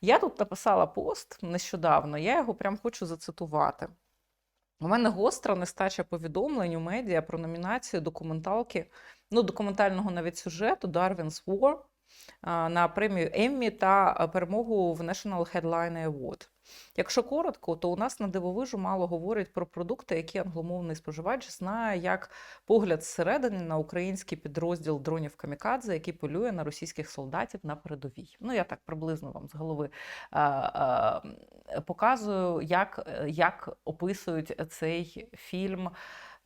Я тут написала пост нещодавно, я його прям хочу зацитувати. У мене гостра нестача повідомлень у медіа про номінацію документалки, ну, документального навіть сюжету Darwin's War на премію Еммі та перемогу в National Headline Award. Якщо коротко, то у нас на дивовижу мало говорять про продукти, які англомовний споживач знає як погляд зсередини на український підрозділ дронів Камікадзе, який полює на російських солдатів на передовій. Ну, я так приблизно вам з голови е, е, показую, як, як описують цей фільм.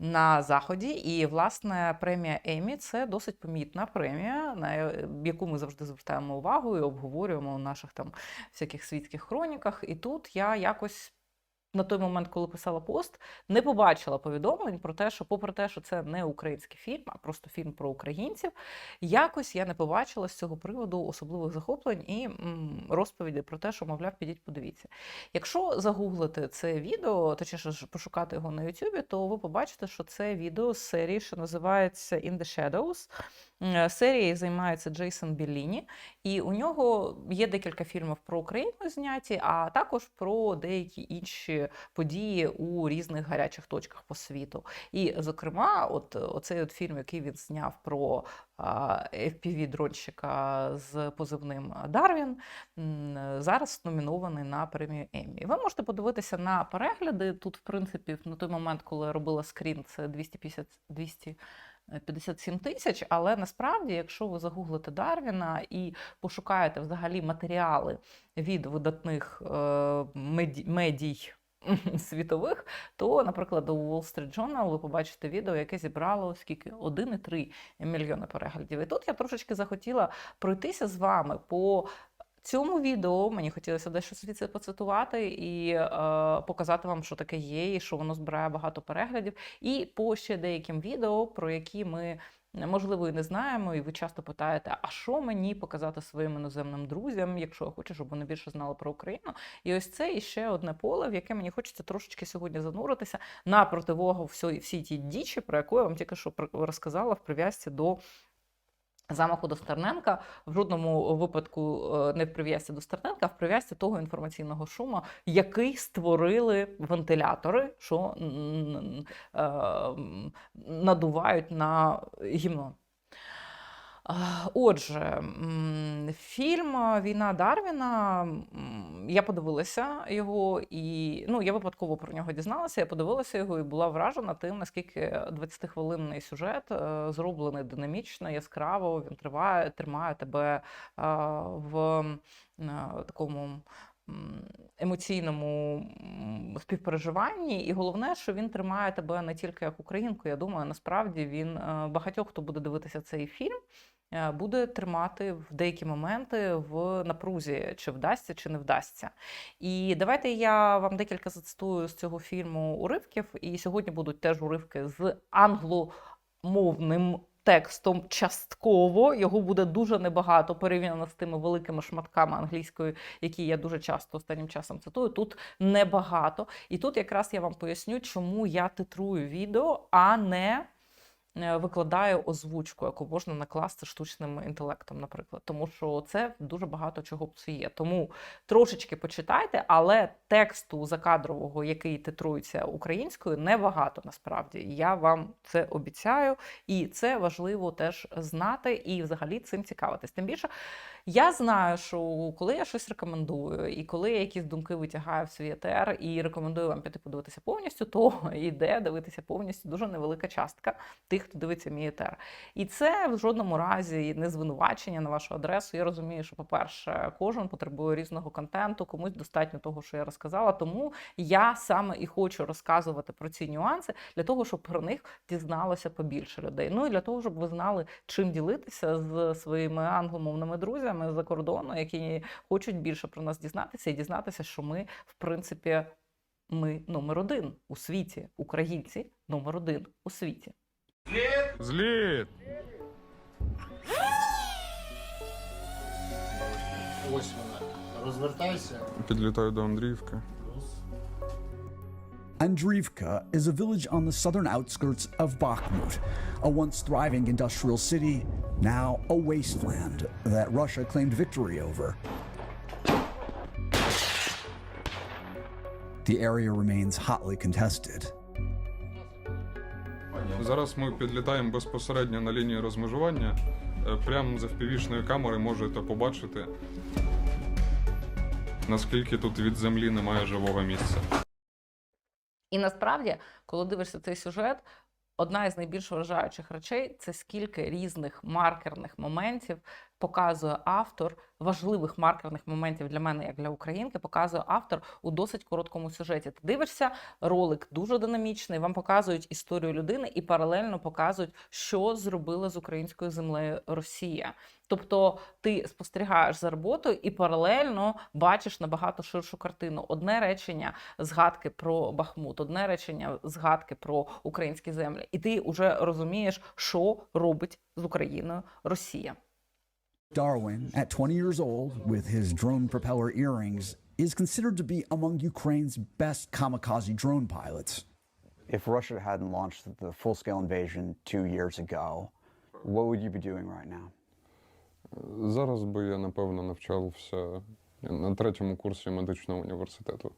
На заході, і власне премія Емі це досить помітна премія, на яку ми завжди звертаємо увагу і обговорюємо у наших там всяких світських хроніках. І тут я якось на той момент, коли писала пост, не побачила повідомлень про те, що, попри те, що це не український фільм, а просто фільм про українців, якось я не побачила з цього приводу особливих захоплень і розповіді про те, що, мовляв, підіть, подивіться. Якщо загуглити це відео, точніше пошукати його на Ютубі, то ви побачите, що це відео з серії, що називається In the Shadows. Е, Серією займається Джейсон Білліні, і у нього є декілька фільмів про Україну зняті, а також про деякі інші події у різних гарячих точках по світу. І, зокрема, от оцей от фільм, який він зняв про FPV-дронщика з позивним Дарвін, зараз номінований на премію Еммі. Ви можете подивитися на перегляди. Тут, в принципі, на той момент, коли я робила скрін, це 250 200 57 тисяч, але насправді, якщо ви загуглите Дарвіна і пошукаєте взагалі матеріали від видатних е, медій світових, то, наприклад, у Wall Street Journal ви побачите відео, яке зібрало скільки 1,3 мільйони переглядів. І тут я трошечки захотіла пройтися з вами по цьому відео мені хотілося дещо звідси поцитувати і е, показати вам, що таке є, і що воно збирає багато переглядів. І по ще деяким відео, про які ми. Можливо, і не знаємо, і ви часто питаєте, а що мені показати своїм іноземним друзям, якщо я хочу, щоб вони більше знали про Україну. І ось це іще одне поле, в яке мені хочеться трошечки сьогодні зануритися на противогу всій, всій тій дічі, про яку я вам тільки що розказала в прив'язці до замаху до Стерненка в жодному випадку е, не в прив'язці до Стерненка, а в прив'язці того інформаційного шуму, який створили вентилятори, що е, надувають на гімно. Отже, фільм Війна Дарвіна. Я подивилася його, і ну я випадково про нього дізналася. Я подивилася його і була вражена тим, наскільки 20-хвилинний сюжет е, зроблений динамічно, яскраво. Він триває, тримає тебе е, в е, такому. Емоційному співпереживанні, і головне, що він тримає тебе не тільки як українку. Я думаю, насправді він е, багатьох, хто буде дивитися цей фільм, е, буде тримати в деякі моменти в напрузі, чи вдасться, чи не вдасться. І давайте я вам декілька зацитую з цього фільму уривків. І сьогодні будуть теж уривки з англомовним. Текстом частково його буде дуже небагато порівняно з тими великими шматками англійської, які я дуже часто останнім часом цитую. Тут небагато. І тут якраз я вам поясню, чому я титрую відео, а не е, викладаю озвучку, яку можна накласти штучним інтелектом, наприклад. Тому що це дуже багато чого псує. Тому трошечки почитайте, але тексту закадрового, який титрується українською, небагато насправді. Я вам це обіцяю, і це важливо теж знати і взагалі цим цікавитись. Тим більше я знаю, що коли я щось рекомендую, і коли я якісь думки витягаю в свій етер і рекомендую вам піти подивитися повністю, то йде дивитися повністю дуже невелика частка тих, хто дивиться мій етер. І це в жодному разі не звинувачення на вашу адресу. Я розумію, що, по-перше, кожен потребує різного контенту, комусь достатньо того, що я розказала. Тому я саме і хочу розказувати про ці нюанси для того, щоб про них дізналося побільше людей. Ну і для того, щоб ви знали, чим ділитися з своїми англомовними друзями з-за кордону, які хочуть більше про нас дізнатися і дізнатися, що ми, в принципі, ми номер один у світі, українці номер один у світі. Зліт! Ось вона. Розвертайся. Підлітаю до Андріївки. Andrivka is a village on the southern outskirts of Bakhmut, a once thriving industrial city, now a wasteland that Russia claimed victory over. The area remains hotly contested. Зараз ми підлітаємо безпосередньо на лінію розмежування. Е, прямо з впівішної камери можете побачити, наскільки тут від землі немає живого місця. І насправді, коли дивишся цей сюжет, одна із найбільш вражаючих речей це скільки різних маркерних моментів показує автор, важливих маркерних моментів для мене, як для українки, показує автор у досить короткому сюжеті. Ти дивишся, ролик дуже динамічний, вам показують історію людини і паралельно показують, що зробила з українською землею Росія. Тобто ти спостерігаєш за роботою і паралельно бачиш набагато ширшу картину. Одне речення згадки про Бахмут, одне речення згадки про українські землі, і ти вже розумієш, що робить з Україною Росія. Darwin, at 20 years old, with his drone propeller earrings, is considered to be among Ukraine's best kamikaze drone pilots. If Russia hadn't launched the full scale invasion two years ago, what would you be doing right now? Зараз би я, напевно, навчався на третьому курсі медичного університету.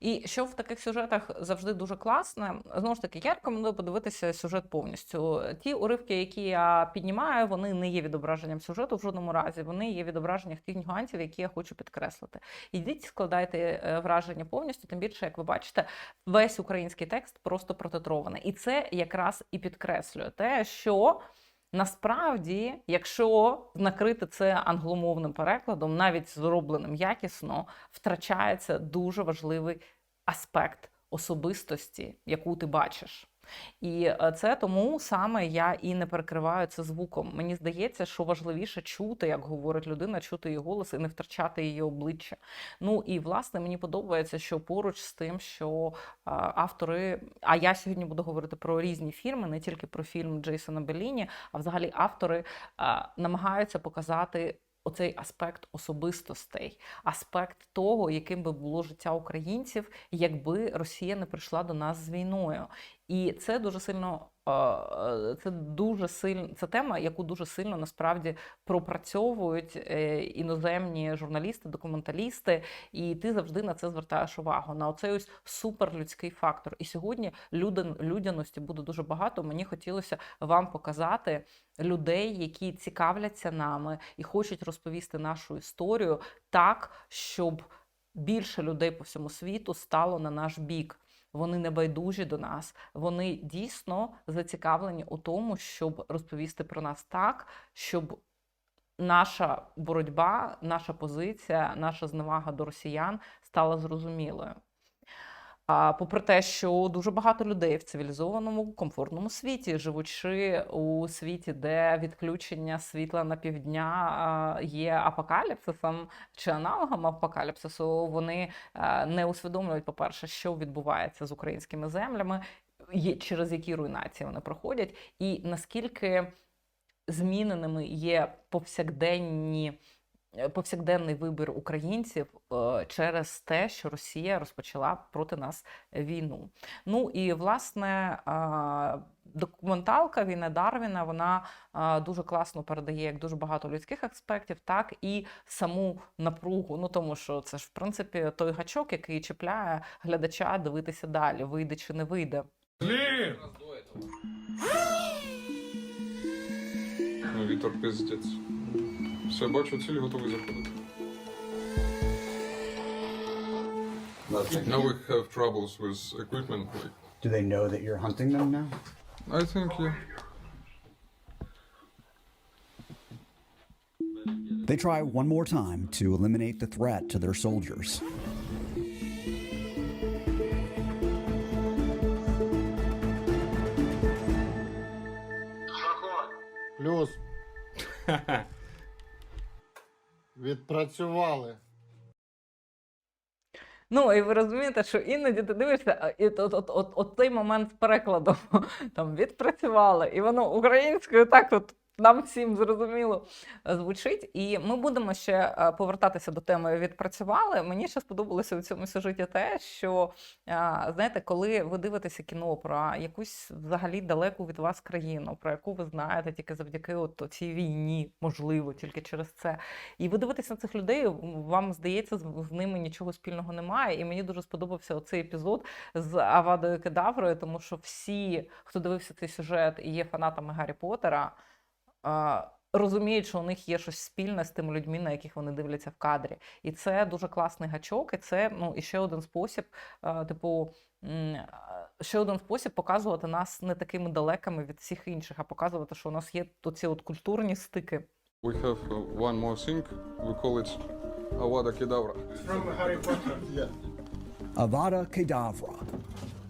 І що в таких сюжетах завжди дуже класне, знову ж таки, я рекомендую подивитися сюжет повністю. Ті уривки, які я піднімаю, вони не є відображенням сюжету в жодному разі. Вони є відображенням тих нюансів, які я хочу підкреслити. Ідіть, складайте е, враження повністю, тим більше, як ви бачите, весь український текст просто протитрований. І це якраз і підкреслює те, що. Насправді, якщо накрити це англомовним перекладом, навіть зробленим якісно, втрачається дуже важливий аспект особистості, яку ти бачиш. І е, це тому саме я і не перекриваю це звуком. Мені здається, що важливіше чути, як говорить людина, чути її голос і не втрачати її обличчя. Ну і власне мені подобається, що поруч з тим, що автори, а я сьогодні буду говорити про різні фільми, не тільки про фільм Джейсона Беліні, а взагалі автори намагаються показати. Оцей аспект особистостей, аспект того, яким би було життя українців, якби Росія не прийшла до нас з війною. І це дуже сильно це дуже сильно це тема, яку дуже сильно насправді пропрацьовують е, іноземні журналісти, документалісти, і ти завжди на це звертаєш увагу на оцей ось суперлюдський фактор. І сьогодні людян, людяності буде дуже багато. Мені хотілося вам показати людей, які цікавляться нами і хочуть розповісти нашу історію так, щоб більше людей по всьому світу стало на наш бік. Вони не байдужі до нас, вони дійсно зацікавлені у тому, щоб розповісти про нас так, щоб наша боротьба, наша позиція, наша зневага до росіян стала зрозумілою. А попри те, що дуже багато людей в цивілізованому комфортному світі, живучи у світі, де відключення світла на півдня є апокаліпсисом чи аналогом апокаліпсису, вони не усвідомлюють, по-перше, що відбувається з українськими землями, через які руйнації вони проходять, і наскільки зміненими є повсякденні. Е, Повсякденний вибір українців е, через те, що Росія розпочала проти нас війну. Ну і власне документалка Війна Дарвіна вона а, дуже класно передає як дуже багато людських аспектів, так і саму напругу. Ну тому що це ж в принципі той гачок, який чіпляє глядача дивитися далі, вийде чи не вийде. Ну, вітер пиздець. Все, бачу, ціль готовий заходити. Now we have troubles with equipment. Do they know that you're hunting them now? I think, yeah. They try one more time to eliminate the threat to their soldiers. Плюс. Відпрацювали. Ну і ви розумієте, що іноді ти дивишся, і от, от, от, от цей момент з перекладом там відпрацювали, і воно українською так от нам всім зрозуміло е, звучить. І ми будемо ще е, повертатися до теми відпрацювали. Мені ще сподобалося у цьому сюжеті те, що е, знаєте, коли ви дивитеся кіно про якусь взагалі далеку від вас країну, про яку ви знаєте тільки завдяки от цій війні, можливо, тільки через це. І ви дивитеся на цих людей, вам здається, з ними нічого спільного немає. І мені дуже сподобався оцей епізод з Авадою Кедаврою, тому що всі, хто дивився цей сюжет і є фанатами Гаррі Поттера, розуміють, що у них є щось спільне з тими людьми, на яких вони дивляться в кадрі. І це дуже класний гачок, і це ну, і ще один спосіб, типу. Ще один спосіб показувати нас не такими далекими від всіх інших, а показувати, що у нас є ці от культурні стики. We have uh, one more thing. We call it Avada Kedavra. From Harry Potter. Yeah. Avada Kedavra,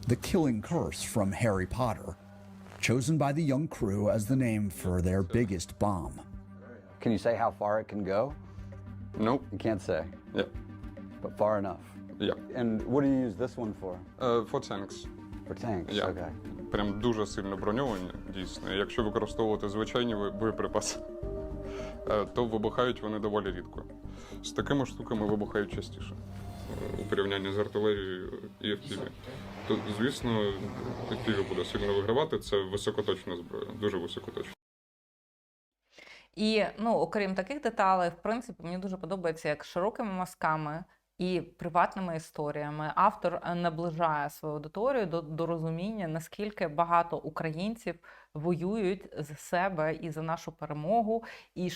the killing curse from Harry Potter, chosen by the young crew as the name for their biggest bomb. Can you say how far it can go? No? You can't say, Yeah. but far enough. Yeah. And what do you use this one for? Uh, for tanks. For tanks. Yeah. Okay. Прям дуже сильно броньовані, дійсно. Якщо використовувати звичайні боєприпаси, е, то вибухають вони доволі рідко. З такими штуками вибухають частіше е, у порівнянні з артилерією і FPV. То, звісно, FPV буде сильно вигравати. Це високоточна зброя, дуже високоточна. І ну, окрім таких деталей, в принципі, мені дуже подобається, як широкими мазками і приватними історіями автор е, наближає свою аудиторію до, до розуміння, наскільки багато українців воюють за себе і за нашу перемогу. І,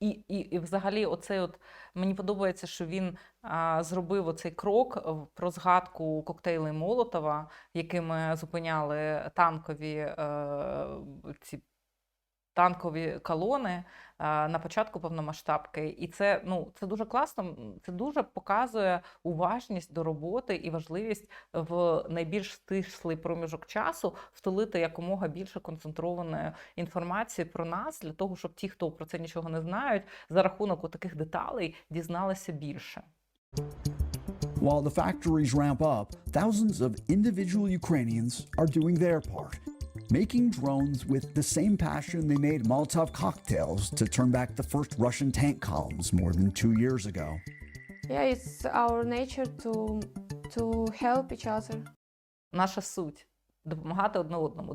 і, і, і взагалі, оцей от мені подобається, що він а, зробив оцей крок про згадку коктейлей Молотова, якими зупиняли танкові е, ці танкові колони е, на початку повномасштабки. І це, ну, це дуже класно. Це дуже показує уважність до роботи і важливість в найбільш стислий проміжок часу втулити якомога більше концентрованої інформації про нас для того, щоб ті, хто про це нічого не знають, за рахунок таких деталей дізналися більше. While the factories ramp up, thousands of individual Ukrainians are doing their part, making drones with the same passion they made Molotov cocktails to turn back the first Russian tank columns more than two years ago. Yeah, it's our nature to to help each other. Наша суть допомагати одне одному.